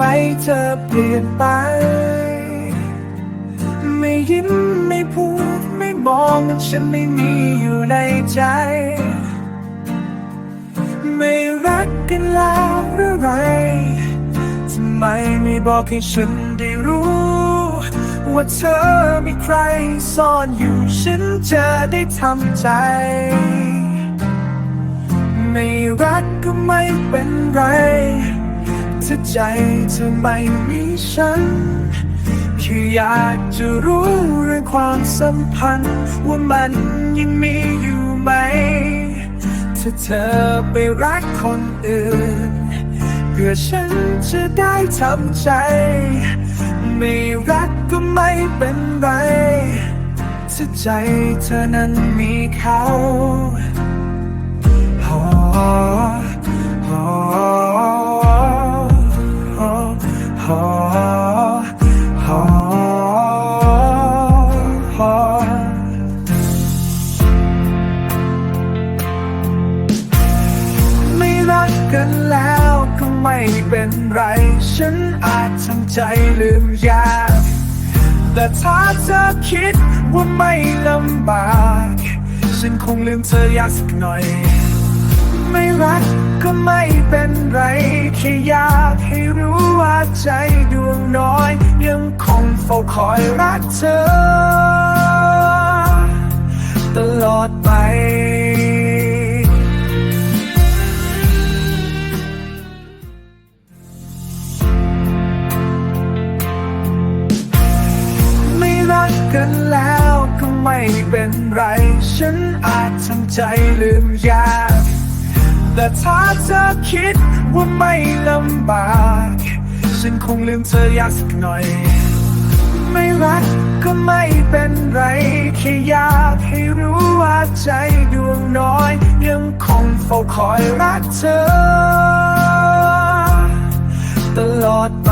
ไมเธอเปลี่ยนไป ไม่ยิ้มไม่พูดไม่มองฉันไม่มีอยู่ในใจ ไม่รักกันแล้วหรือไรทำไมไม่บอกให้ฉันได้รู้ ว่าเธอมีใครซ่อนอยู่ฉันจะได้ทำใจ ไม่รักก็ไม่เป็นไร ถ้าใจเธอไม่มีฉันแค่อยากจะรู้เรื่องความสัมพันธ์ ว่ามันยังมีอยู่ไหม ถ้าเธอไปรักคนอื่น เพื่อฉันจะได้ทำใจ ไม่รักก็ไม่เป็นไรถ้าใจเธอนั้นมีเขา โอ้โอ้ไม่รักกันแล้วก็ไม่เป็นไร ฉันอาจทำใจลืมยากแต่ถ้าเธอคิดว่าไม่ลำบาก ฉันคงลืมเธอยากสักหน่อย ไม่รักก็ไม่เป็นไร แค่อยากให้รู้ว่าใจดวงน้อย ยังคงเฝ้าคอยรักเธอ ตลอดไปไม่รักกันแล้วก็ไม่เป็นไร ฉันอาจทำใจลืมยาก แต่ถ้าเธอคิดว่าไม่ลำบาก ฉันคงลืมเธอยากสักหน่อย ไม่รักก็ไม่เป็นไร แค่อยากให้รู้ว่าใจดวงน้อย ยังคงเฝ้าคอยรักเธอ ตลอดไป